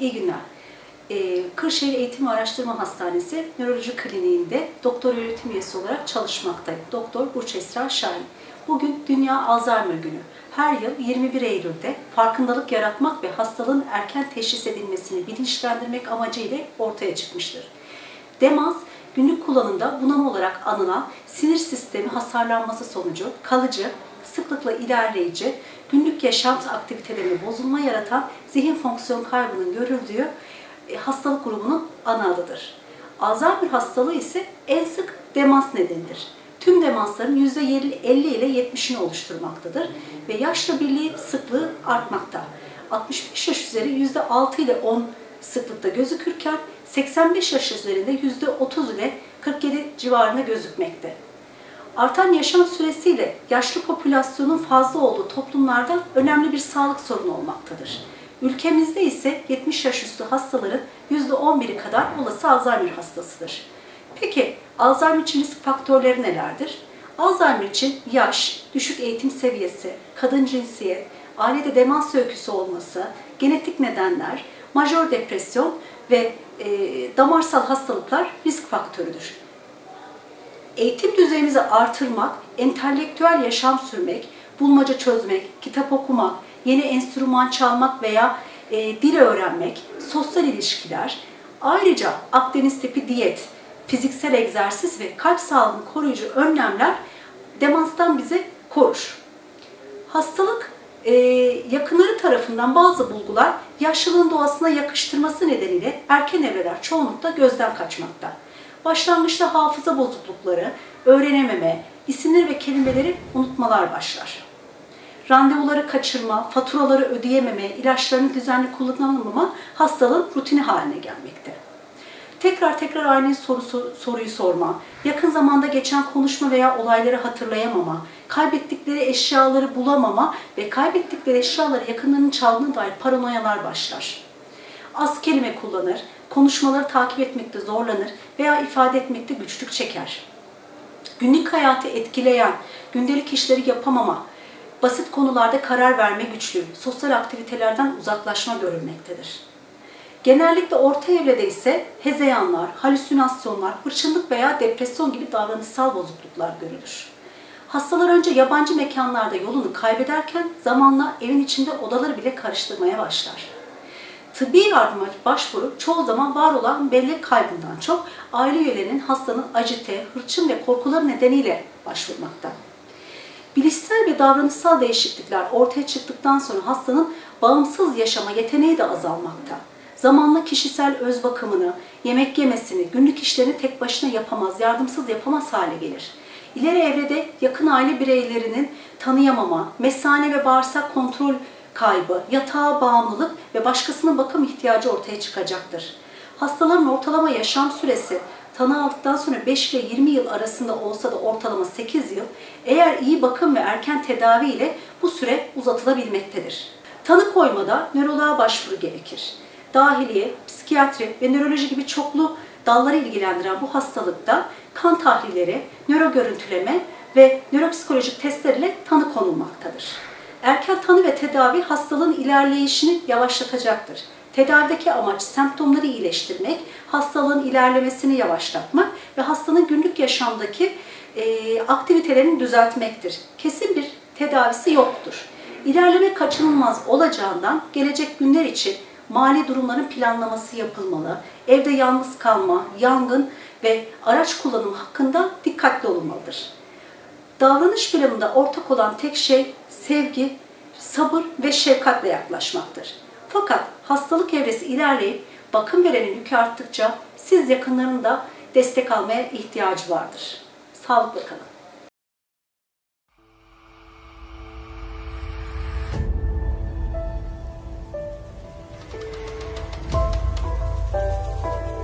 İyi günler. Ee, Kırşehir Eğitim ve Araştırma Hastanesi Nöroloji Kliniğinde doktor öğretim üyesi olarak çalışmaktayım. Doktor Burç Esra Şahin. Bugün Dünya Alzheimer Günü. Her yıl 21 Eylül'de farkındalık yaratmak ve hastalığın erken teşhis edilmesini bilinçlendirmek amacıyla ortaya çıkmıştır. Demans, günlük kullanımda bunama olarak anılan sinir sistemi hasarlanması sonucu kalıcı, sıklıkla ilerleyici, günlük yaşam aktivitelerinde bozulma yaratan zihin fonksiyon kaybının görüldüğü e, hastalık grubunun ana adıdır. Alzheimer hastalığı ise en sık demans nedenidir. Tüm demansların %50 ile 70'ini oluşturmaktadır ve yaşla birliği sıklığı artmakta. 65 yaş üzeri %6 ile 10 sıklıkta gözükürken 85 yaş üzerinde %30 ile 47 civarında gözükmekte. Artan yaşam süresiyle yaşlı popülasyonun fazla olduğu toplumlarda önemli bir sağlık sorunu olmaktadır. Ülkemizde ise 70 yaş üstü hastaların %11'i kadar olası Alzheimer hastasıdır. Peki Alzheimer için risk faktörleri nelerdir? Alzheimer için yaş, düşük eğitim seviyesi, kadın cinsiyet, ailede demans öyküsü olması, genetik nedenler, majör depresyon ve e, damarsal hastalıklar risk faktörüdür eğitim düzeyimizi artırmak, entelektüel yaşam sürmek, bulmaca çözmek, kitap okumak, yeni enstrüman çalmak veya e, dil öğrenmek, sosyal ilişkiler, ayrıca Akdeniz tipi diyet, fiziksel egzersiz ve kalp sağlığını koruyucu önlemler demanstan bizi korur. Hastalık e, yakınları tarafından bazı bulgular yaşlılığın doğasına yakıştırması nedeniyle erken evreler çoğunlukla gözden kaçmakta. Başlangıçta hafıza bozuklukları, öğrenememe, isimleri ve kelimeleri unutmalar başlar. Randevuları kaçırma, faturaları ödeyememe, ilaçlarını düzenli kullanamama hastalığın rutini haline gelmekte. Tekrar tekrar aynı sorusu, soruyu sorma, yakın zamanda geçen konuşma veya olayları hatırlayamama, kaybettikleri eşyaları bulamama ve kaybettikleri eşyaları yakınlarının çaldığına dair paranoyalar başlar. Az kelime kullanır, konuşmaları takip etmekte zorlanır veya ifade etmekte güçlük çeker. Günlük hayatı etkileyen, gündelik işleri yapamama, basit konularda karar verme güçlüğü, sosyal aktivitelerden uzaklaşma görülmektedir. Genellikle orta evrede ise hezeyanlar, halüsinasyonlar, hırçınlık veya depresyon gibi davranışsal bozukluklar görülür. Hastalar önce yabancı mekanlarda yolunu kaybederken zamanla evin içinde odaları bile karıştırmaya başlar. Tıbbi yardıma başvuru çoğu zaman var olan bellek kaybından çok aile üyelerinin hastanın acite, hırçın ve korkuları nedeniyle başvurmakta. Bilişsel ve davranışsal değişiklikler ortaya çıktıktan sonra hastanın bağımsız yaşama yeteneği de azalmakta. Zamanla kişisel öz bakımını, yemek yemesini, günlük işlerini tek başına yapamaz, yardımsız yapamaz hale gelir. İleri evrede yakın aile bireylerinin tanıyamama, mesane ve bağırsak kontrol kaybı, yatağa bağımlılık ve başkasının bakım ihtiyacı ortaya çıkacaktır. Hastaların ortalama yaşam süresi tanı aldıktan sonra 5 ile 20 yıl arasında olsa da ortalama 8 yıl, eğer iyi bakım ve erken tedavi ile bu süre uzatılabilmektedir. Tanı koymada nöroloğa başvuru gerekir. Dahiliye, psikiyatri ve nöroloji gibi çoklu dalları ilgilendiren bu hastalıkta kan tahlilleri, nöro görüntüleme ve nöropsikolojik testler ile tanı konulmaktadır. Erken tanı ve tedavi hastalığın ilerleyişini yavaşlatacaktır. Tedavideki amaç semptomları iyileştirmek, hastalığın ilerlemesini yavaşlatmak ve hastanın günlük yaşamdaki e, aktivitelerini düzeltmektir. Kesin bir tedavisi yoktur. İlerleme kaçınılmaz olacağından gelecek günler için mali durumların planlaması yapılmalı, evde yalnız kalma, yangın ve araç kullanımı hakkında dikkatli olunmalıdır. Davranış planında ortak olan tek şey sevgi, sabır ve şefkatle yaklaşmaktır. Fakat hastalık evresi ilerleyip bakım verenin yükü arttıkça siz yakınlarının da destek almaya ihtiyacı vardır. Sağlıkla kalın.